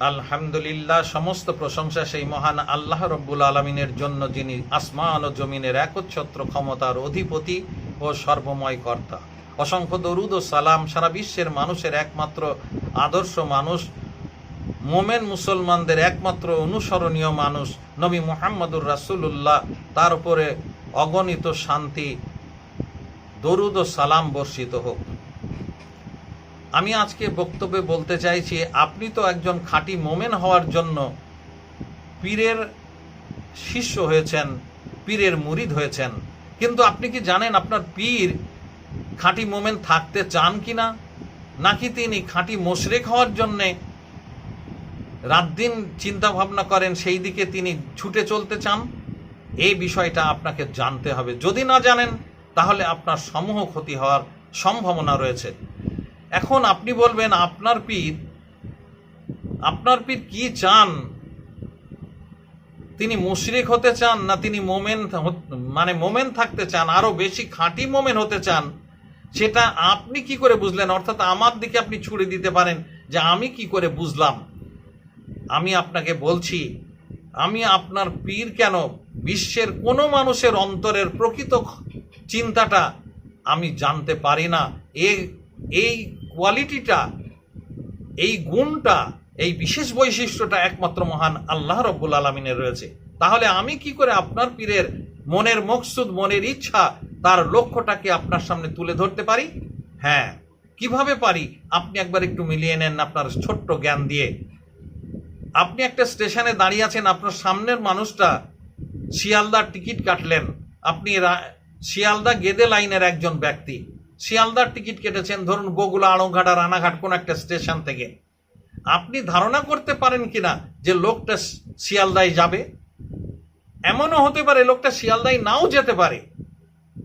আলহামদুলিল্লাহ, সমস্ত প্রশংসা সেই মহান আল্লাহ রব্বুল আলমিনের জন্য, যিনি আসমান ও জমিনের একচ্ছত্র ক্ষমতার অধিপতি ও সর্বময় কর্তা। অসংখ্য দরুদ ও সালাম সারা বিশ্বের মানুষের একমাত্র আদর্শ মানুষ, মোমেন মুসলমানদের একমাত্র অনুসরণীয় মানুষ, নবী মোহাম্মদুর রাসূলুল্লাহ। তার উপরে অগণিত শান্তি, দরুদ ও সালাম বর্ষিত হোক। আমি আজকে বক্তব্যে বলতে চাইছি, আপনি তো একজন খাঁটি মোমেন হওয়ার জন্য পীরের শিষ্য হয়েছেন, পীরের মুরিদ হয়েছেন। কিন্তু আপনি কি জানেন আপনার পীর খাঁটি মোমেন থাকতে চান কিনা? নাকি তিনি খাঁটি মোশরেক হওয়ার জন্যে রাত দিন চিন্তা ভাবনা করেন, সেই দিকে তিনি ছুটে চলতে চান? এই বিষয়টা আপনাকে জানতে হবে। যদি না জানেন, তাহলে আপনার সমূহ ক্ষতি হওয়ার সম্ভাবনা রয়েছে। এখন আপনি বলবেন, আপনার পীর আপনার পীর কি চান? তিনি মুশরিক হতে চান না তিনি মোমেন মানে মোমেন থাকতে চান? আরও বেশি খাঁটি মোমেন হতে চান? সেটা আপনি কি করে বুঝলেন? অর্থাৎ আমার দিকে আপনি ছুড়ে দিতে পারেন যে আমি কি করে বুঝলাম? আমি আপনাকে বলছি, আমি আপনার পীর কেন? বিশ্বের কোনো মানুষের অন্তরের প্রকৃত চিন্তাটা আমি জানতে পারি না। এই এই কোয়ালিটিটা, এই গুণটা, এই বিশেষ বৈশিষ্ট্যটা একমাত্র মহান আল্লাহ রব্বুল আলমিনের রয়েছে। তাহলে আমি কি করে আপনার পীরের মনের মকসুদ, মনের ইচ্ছা, তার লক্ষ্যটাকে আপনার সামনে তুলে ধরতে পারি? হ্যাঁ। কীভাবে পারি? আপনি একবার একটু মিলিয়ে নেন আপনার ছোট্ট জ্ঞান দিয়ে। আপনি একটা স্টেশনে দাঁড়িয়ে আছেন, আপনার সামনের মানুষটা শিয়ালদার টিকিট কাটলেন। আপনি শিয়ালদা গেদে লাইনের একজন ব্যক্তি। শিয়ালদার টিকিট কেটেছেন, ধরুন বগুলা আড়ংঘাটা, রানাঘাট, কোন একটা স্টেশন থেকে। আপনি ধারণা করতে পারেন কিনা যে লোকটা শিয়ালদায় যাবে? এমনও হতে পারে লোকটা শিয়ালদায় নাও যেতে পারে।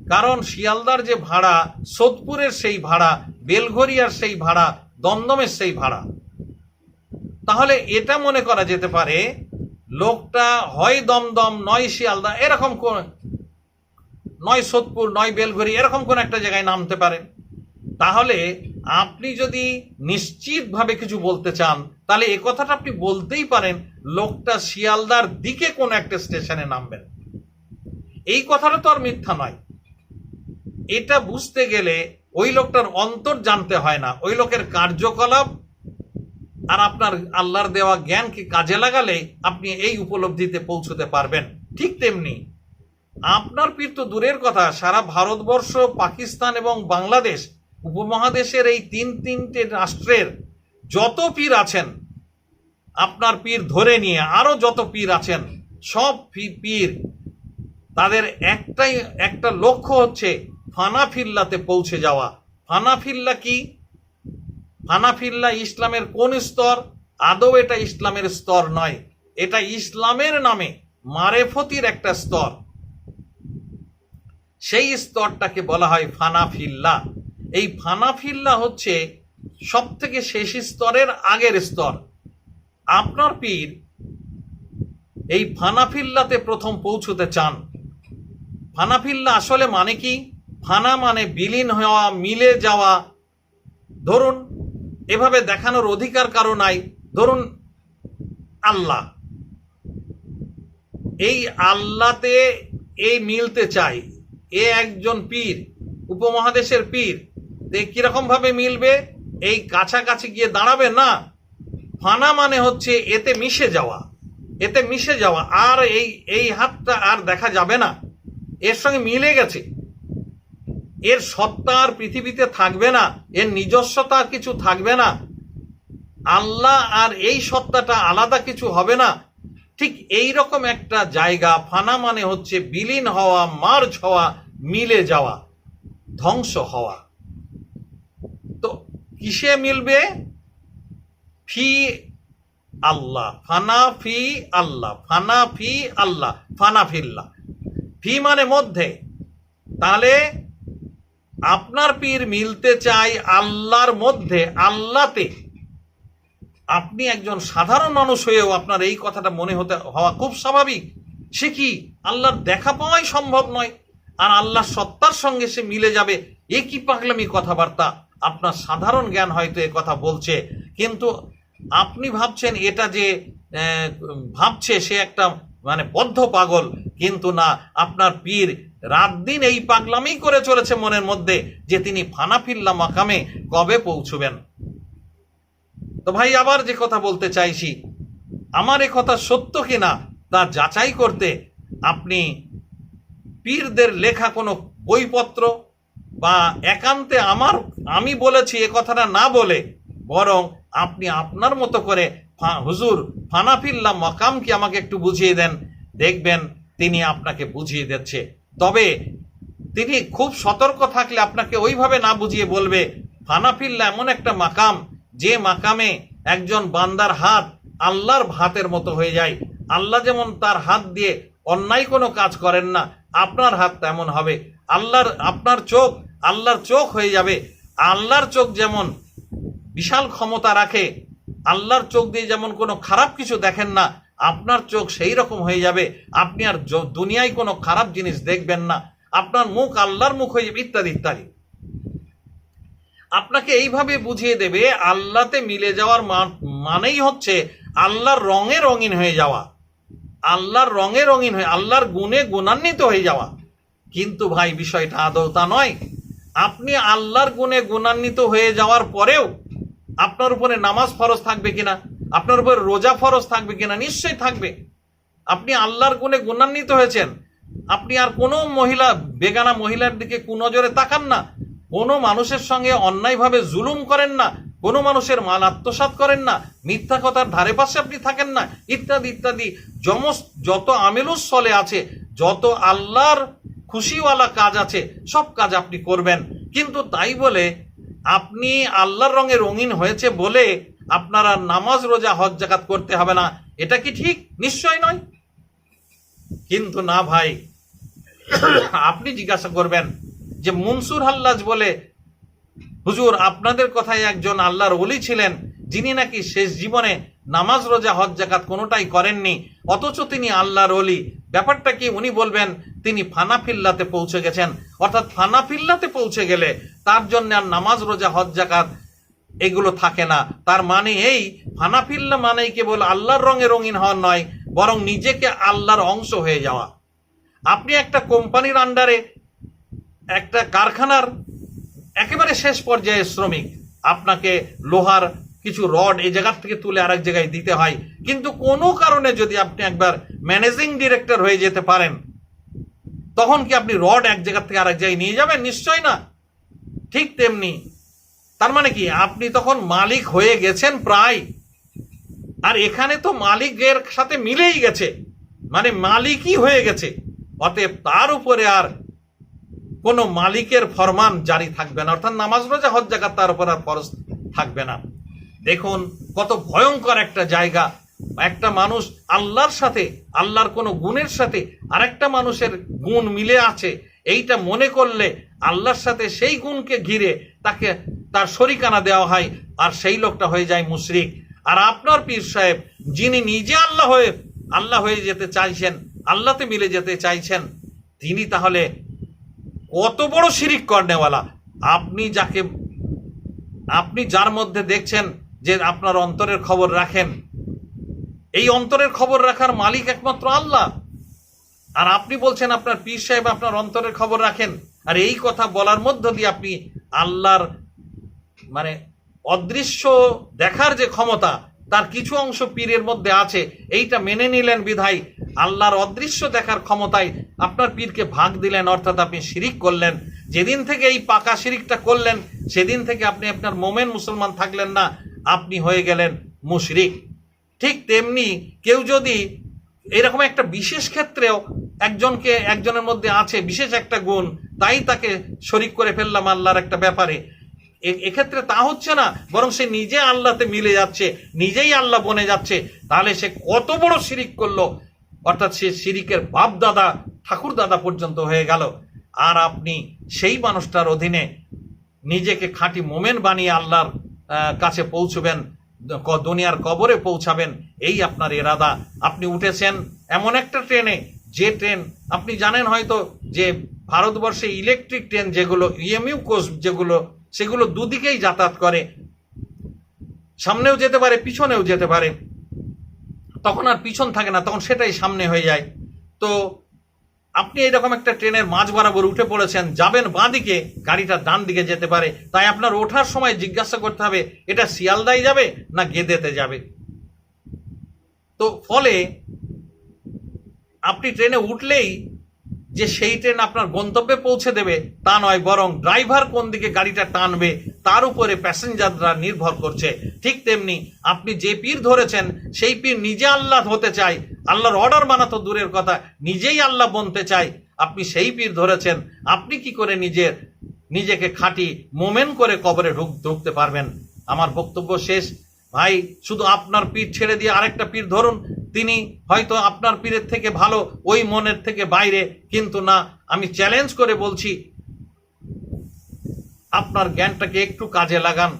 কারণ শিয়ালদার যে ভাড়া, সোদপুরের সেই ভাড়া, বেলঘরিয়ার সেই ভাড়া, দমদমের সেই ভাড়া। তাহলে এটা মনে করা যেতে পারে, লোকটা হয় দমদম, নয় শিয়ালদা, এরকম নয় সোদপুর, নয় বেলঘড়ি, এরকম কোন একটা জায়গায় নামতে পারে। তাহলে আপনি যদি নিশ্চিতভাবে কিছু বলতে চান, তাহলে এ কথাটা আপনি বলতেই পারেন, লোকটা শিয়ালদার দিকে কোন একটা স্টেশনে নামবেন। এই কথাটা তো আর মিথ্যা নয়। এটা বুঝতে গেলে ওই লোকটার অন্তর জানতে হয় না। ওই লোকের কার্যকলাপ আর আপনার আল্লাহর দেওয়া জ্ঞানকে কাজে লাগালে আপনি এই উপলব্ধিতে পৌঁছতে পারবেন। ঠিক তেমনি আপনার পীর তো দূরের কথা, সারা ভারতবর্ষ, পাকিস্তান এবং বাংলাদেশ উপমহাদেশের এই তিন তিনটে রাষ্ট্রের যত পীর আছেন, আপনার পীর ধরে নিয়ে আরও যত পীর আছেন, সব পীর তাদের একটাই, একটা লক্ষ্য হচ্ছে ফানাফিল্লাতে পৌঁছে যাওয়া। ফানাফিল্লা কি? ফানাফিল্লা ইসলামের কোন স্তর? আদৌ এটা ইসলামের স্তর নয়। এটা ইসলামের নামে মারেফতির একটা স্তর। সেই স্তরটাকে বলা হয় ফানাফিল্লা। এই ফানাফিল্লা হচ্ছে সব থেকে শেষ স্তরের আগের স্তর। আপনার পীর এই ফানাফিল্লাতে প্রথম পৌঁছতে চান। ফানাফিল্লা আসলে মানে কি? ফানা মানে বিলীন হওয়া, মিলে যাওয়া। ধরুন, এভাবে দেখানোর অধিকার কারও নাই। ধরুন, আল্লাহ। এই আল্লাতে এই মিলতে চাই। এ একজন পীর, উপমহাদেশের পীর কীরকম ভাবে মিলবে? এই কাছাকাছি গিয়ে দাঁড়াবে? না। ফানা মানে হচ্ছে এতে মিশে যাওয়া, এতে মিশে যাওয়া। আর এই এই হাতটা আর দেখা যাবে না। এর সঙ্গে মিলে গেছে। এর সত্তা আর পৃথিবীতে থাকবে না। এর নিজস্বতা আর কিছু থাকবে না। আল্লাহ আর এই সত্তাটা আলাদা কিছু হবে না। ঠিক এই রকম একটা জায়গা, ফানা মানে হচ্ছে বিলীন হওয়া, মার্জ হওয়া, মিলে যাওয়া, ধ্বংস হওয়া। তো কিসে মিলবে? ফি আল্লাহ, ফানা ফি আল্লাহ, ফানা ফি আল্লাহ, ফানা ফিল্লাহ। ফি মানে মধ্যে। তাহলে আপনার পীর মিলতে চাই আল্লাহর মধ্যে, আল্লাহতে। আপনি একজন সাধারণ মানুষ হয়েও আপনার এই কথাটা মনে হতে, হওয়া খুব স্বাভাবিক। সে কি আল্লাহর দেখা পাওয়াই সম্ভব নয়? আর আল্লাহ সত্তার সঙ্গে সে মিলে যাবে, এ কি পাগলামি কথাবার্তা? আপনার সাধারণ জ্ঞান হয়তো এ কথা বলছে। কিন্তু আপনি ভাবছেন এটা যে ভাবছে সে একটা মানে বদ্ধ পাগল। কিন্তু না, আপনার পীর রাত দিন এই পাগলামি করে চলেছে মনের মধ্যে যে তিনি ফানাফিল্লা মাকামে কবে পৌঁছবেন? তো ভাই আবার যে কথা বলতে চাইছি, আমার এ কথা সত্য কিনা তা যাচাই করতে আপনি পীরদের লেখা কোনো বইপত্র বা একান্তে আমার, আমি বলেছি এ কথাটা না বলে বরং আপনি আপনার মতো করে হুজুর ফানাফিল্লা মকাম কি আমাকে একটু বুঝিয়ে দেন? দেখবেন তিনি আপনাকে বুঝিয়ে দিচ্ছে। তবে তিনি খুব সতর্ক থাকলে আপনাকে ওইভাবে না বুঝিয়ে বলবে, ফানাফিল্লা এমন একটা মাকাম যে মাকামে একজন বান্দার হাত আল্লাহর ভাতের মতো হয়ে যায়, আল্লাহ যেমন তার হাত দিয়ে অন্যায় কোনো কাজ করেন না, আপনার হাত তেমন হবে। আল্লাহর, আপনার চোখ আল্লাহর চোখ হয়ে যাবে। আল্লাহর চোখ যেমন বিশাল ক্ষমতা রাখে, আল্লাহর চোখ দিয়ে যেমন কোনো খারাপ কিছু দেখেন না, আপনার চোখ সেই রকম হয়ে যাবে। আপনি আর দুনিয়ায় কোনো খারাপ জিনিস দেখবেন না। আপনার মুখ আল্লাহর মুখ হয়ে যাবে, ইত্যাদি ইত্যাদি। আপনাকে এইভাবে বুঝিয়ে দেবে, আল্লাহতে মিলে যাওয়ার মান- মানেই হচ্ছে আল্লাহর রঙে রঙিন হয়ে যাওয়া। আল্লাহর রঙে রঙিন হয়ে, আল্লাহর গুণে গুণান্বিত হয়ে যাওয়া। কিন্তু ভাই, বিষয়টা আদৌ তা নয়। আপনি আল্লাহর গুণে গুণান্বিত হয়ে যাওয়ার পরেও আপনার উপরে নামাজ ফরজ থাকবে কিনা, আপনার উপরে রোজা ফরজ থাকবে কিনা, নিশ্চয়ই থাকবে। আপনি আল্লাহর গুণে গুণান্বিত হয়েছেন। আপনি আর কোনো মহিলা, বেগানা মহিলার দিকে কুনজরে তাকান না। কোনো মানুষের সঙ্গে অন্যায়ভাবে জুলুম করেন না, কোনো মানুষের মাল আত্মসাৎ করেন না, মিথ্যা কথার ধারে পাশে আপনি থাকেন না, ইত্যাদি ইত্যাদি। যমস যত আমেলুস চলে আছে, যত আল্লাহর খুশিওয়ালা কাজ আছে, সব কাজ আপনি করবেন। কিন্তু তাই বলে আপনি আল্লাহর রঙে রঙিন হয়েছে বলে আপনারা নামাজ, রোজা, হজ, জাকাত করতে হবে না। এটা কি ঠিক? নিশ্চয় নয়। কিন্তু না ভাই, আপনি জিজ্ঞাসা করবেন যে মনসুর হাল্লাজ বলে, হুজুর, আপনাদের কথায় একজন আল্লাহর ওলি ছিলেন, যিনি নাকি শেষ জীবনে নামাজ, রোজা, হজ জাকাত কোনোটাই করেননি, অথচ তিনি আল্লাহর ওলি। ব্যাপারটা কি? উনি বলবেন, তিনি ফানাফিল্লাতে পৌঁছে গেছেন। অর্থাৎ ফানাফিল্লাতে পৌঁছে গেলে তার জন্য আর নামাজ, রোজা, হজ জাকাত এগুলো থাকে না। তার মানে এই ফানাফিল্লা মানেই কেবল আল্লাহর রঙে রঙিন হওয়া নয়, বরং নিজেকে আল্লাহর অংশ হয়ে যাওয়া। আপনি একটা কোম্পানির আন্ডারে একটা কারখানার একেবারে শেষ পর্যায়ে শ্রমিক আপনাকে লোহার কিছু রড এই জায়গার থেকে তুলে আরেক জায়গায় দিতে হয়। কিন্তু কোনো কারণে যদি আপনি একবার ম্যানেজিং ডিরেক্টর হয়ে যেতে পারেন, তখন কি আপনি রড এক জায়গা থেকে আরেক জায়গায় নিয়ে যাবেন? নিশ্চয় না। ঠিক তেমনি, তার মানে কি? আপনি তখন মালিক হয়ে গেছেন প্রায়। আর এখানে তো মালিকের সাথে মিলেই গেছে। মানে মালিকই হয়ে গেছে। অতএব তার উপরে আর কোনো মালিকের ফরমান জারি থাকবে না, অর্থাৎ নামাজ রোজা, হজ জাকাত তার উপর আর ফরজ থাকবে না। দেখুন, কত ভয়ঙ্কর একটা জায়গা। একটা মানুষ আল্লাহর সাথে, আল্লাহর কোনো গুণের সাথে আরেকটা মানুষের গুণ মিলে আছে, এইটা মনে করলে আল্লাহর সাথে সেই গুণকে ঘিরে তাকে, তার শরিকানা দেওয়া হয়, আর সেই লোকটা হয়ে যায় মুশরিক। আর আপনার পীর সাহেব, যিনি নিজে আল্লাহ হয়ে আল্লাহ হয়ে যেতে চাইছেন, আল্লাহতে মিলে যেতে চাইছেন, তিনি তাহলে কত বড় শিরিক কর্নেওয়ালা। আপনি যাকে, আপনি যার মধ্যে দেখছেন যে আপনার অন্তরের খবর রাখেন, এই অন্তরের খবর রাখার মালিক একমাত্র আল্লাহ। আর আপনি বলছেন আপনার পীর সাহেব আপনার অন্তরের খবর রাখেন, আর এই কথা বলার মধ্য দিয়ে আপনি আল্লাহর মানে অদৃশ্য দেখার যে ক্ষমতা, তার কিছু অংশ পীরের মধ্যে আছে, এইটা মেনে নিলেন বিধায় আল্লাহর অদৃশ্য দেখার ক্ষমতায় আপনার পীরকে ভাগ দিলেন, অর্থাৎ আপনি শিরিক করলেন। যেদিন থেকে এই পাকা শিরিকটা করলেন, সেদিন থেকে আপনি আপনার মোমেন মুসলমান থাকলেন না, আপনি হয়ে গেলেন মুশরিক। ঠিক তেমনি কেউ যদি এরকম একটা বিশেষ ক্ষেত্রেও একজনকে একজনের মধ্যে আছে বিশেষ একটা গুণ, তাই তাকে শরিক করে ফেললাম আল্লাহর একটা ব্যাপারে। এক্ষেত্রে তা হচ্ছে না, বরং সে নিজে আল্লাহতে মিলে যাচ্ছে, নিজেই আল্লাহ বনে যাচ্ছে, তাহলে সে কত বড় শিরিক করল? অর্থাৎ সে শিরিকের বাপ দাদা ঠাকুর দাদা পর্যন্ত হয়ে গেল। আর আপনি সেই মানুষটার অধীনে নিজেকে খাঁটি মোমেন বানিয়ে আল্লাহর কাছে পৌঁছবেন দুনিয়ার কবরে পৌঁছাবেন, এই আপনার এরাদা। আপনি উঠেছেন এমন একটা ট্রেনে, যে ট্রেন, আপনি জানেন হয়তো যে ভারতবর্ষে ইলেকট্রিক ট্রেন যেগুলো, ইএমইউ কোচ যেগুলো, সেগুলো দুদিকেই যাতায়াত করে। সামনেও যেতে পারে, পিছনেও যেতে পারে। তখন আর পিছন থাকে না, তখন সেটাই সামনে হয়ে যায়। তো আপনি এরকম একটা ট্রেনের মাঝ বরাবর উঠে পড়েছেন, যাবেন বাঁ দিকে গাড়িটা ডান দিকে যেতে পারে। তাই আপনার ওঠার সময় জিজ্ঞাসা করতে হবে, এটা শিয়ালদাই যাবে না গেদেতে যাবে? তো ফলে আপনি ট্রেনে উঠলেই যে সেই ট্রেন আপনার গন্তব্যে পৌঁছে দেবে তা নয়, বরং ড্রাইভার কোন দিকে গাড়িটা টানবে তার উপরে প্যাসেঞ্জাররা নির্ভর করছে। ঠিক তেমনি আপনি যে পীর ধরেছেন, সেই পীর নিজে আল্লাহ হতে চায়, আল্লাহর অর্ডার মানা তো দূরের কথা, নিজেই আল্লাহ বনতে চায়। আপনি সেই পীর ধরেছেন, আপনি কি করে নিজের, নিজেকে খাঁটি মোমেন করে কবরে ঢুক, ঢুকতে পারবেন? আমার বক্তব্য শেষ। ভাই, শুধু আপনার পীর ছেড়ে দিয়ে আরেকটা পীর ধরুন তিনি হয়তো আপনার পীরের থেকে ভালো, ওই মনের থেকে বাইরে, কিন্তু না, আমি চ্যালেঞ্জ করে বলছি, আপনার জ্ঞানটাকে একটু কাজে লাগান,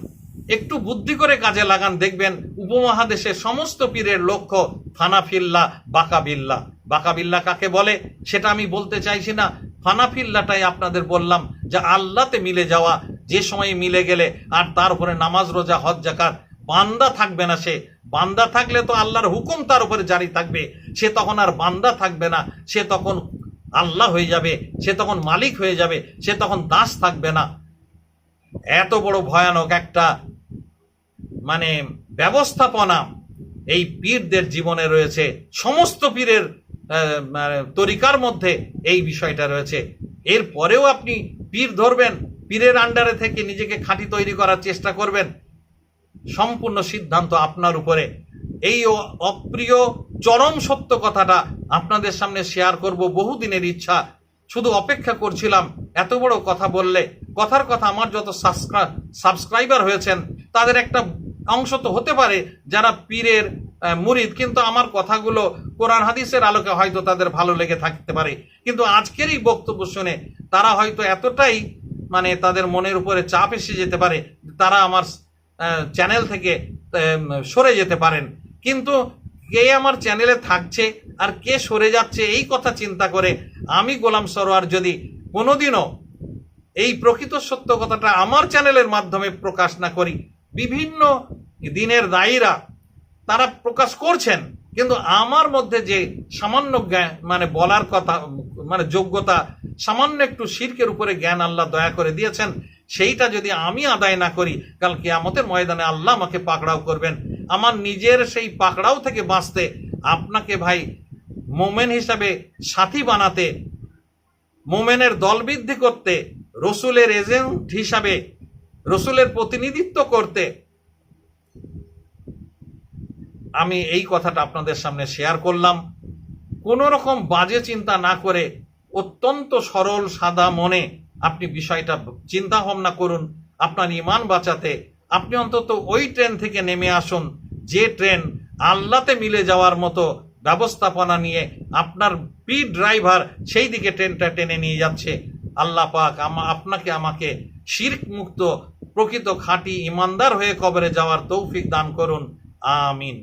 একটু বুদ্ধি করে কাজে লাগান, দেখবেন উপমহাদেশের সমস্ত পীরের লক্ষ্য ফানাফিল্লা, বাকাবিল্লা। বাকাবিল্লা কাকে বলে? সেটা আমি বলতে চাইছি না। ফানাফিল্লাটাই আপনাদের বললাম যে আল্লাহতে মিলে যাওয়া, যে সময় মিলে গেলে, আর তার উপরে নামাজ, রোজা, হজ বান্দা থাকবে না সে। বান্দা থাকলে তো আল্লাহর হুকুম তার উপরে জারি থাকবে। সে তখন আর বান্দা থাকবে না। সে তখন আল্লাহ হয়ে যাবে। সে তখন মালিক হয়ে যাবে। সে তখন দাস থাকবে না। এত বড় ভয়ানক একটা মানে ব্যবস্থাপনা এই পীরদের জীবনে রয়েছে। সমস্ত পীরের মানে তরিকার মধ্যে এই বিষয়টা রয়েছে। এর পরেও আপনি পীর ধরবেন, পীরের আন্ডারে থেকে নিজেকে খাঁটি তৈরি করার চেষ্টা করবেন। সম্পূর্ণ সিদ্ধান্ত আপনার উপরে। এই অপ্রিয়, চরম সত্য কথাটা আপনাদের সামনে শেয়ার করব বহুদিনের ইচ্ছা। শুধু অপেক্ষা করছিলাম, এত বড় কথা বললে, কথার কথা আমার যত সাবস্ক্রাইবার হয়েছেন, তাদের একটা অংশ তো হতে পারে, যারা পীরের মুরিদ, কিন্তু আমার কথাগুলো কোরআন হাদিসের আলোকে হয়তো তাদের ভালো লেগে থাকতে পারে। কিন্তু আজকের এই বক্তব্য শুনে তারা হয়তো এতটাই মানে তাদের মনের উপরে চাপ এসে যেতে পারে, তারা আমার চ্যানেল থেকে সরে যেতে পারেন। কিন্তু কে আমার চ্যানেলে থাকছে আর কে সরে যাচ্ছে, এই কথা চিন্তা করে আমি গোলাম সরোয়ার যদি কোনোদিনও এই প্রকৃত সত্য কথাটা আমার চ্যানেলের মাধ্যমে প্রকাশ না করি, বিভিন্ন দিনের দায়ীরা তারা প্রকাশ করছেন, কিন্তু আমার মধ্যে যে সামান্য জ্ঞান মানে বলার কথা মানে যোগ্যতা, সামান্য একটু শির্কের উপরে জ্ঞান আল্লাহ দয়া করে দিয়েছেন সেইটা যদি আমি আদায় না করি, কাল কিয়ামতের ময়দানে আল্লাহ আমাকে পাকড়াও করবেন। আমার নিজের সেই পাকড়াও থেকে বাঁচতে আপনাকে ভাই মোমেন হিসাবে সাথী বানাতে, মোমেনের দলবৃদ্ধি করতে, রসুলের এজেন্ট হিসাবে, রসুলের প্রতিনিধিত্ব করতে, আমি এই কথাটা আপনাদের সামনে শেয়ার করলাম। কোনো রকম বাজে চিন্তা না করে অত্যন্ত সরল, সাদা মনে আপনি বিষয়টা চিন্তা ভাবনা করুন, আপনার ইমান বাঁচাতে। আপনি অন্তত ওই ট্রেন থেকে নেমে আসুন, যে ট্রেন আল্লাতে মিলে যাওয়ার মতো ব্যবস্থাপনা নিয়ে আপনার পি ড্রাইভার সেই দিকে ট্রেনটা টেনে নিয়ে যাচ্ছে। আল্লাহ পাক আপনাকে আমাকে শির্ক মুক্ত প্রকৃত খাঁটি ইমানদার হয়ে কবরে যাওয়ার তৌফিক দান করুন। আমিন।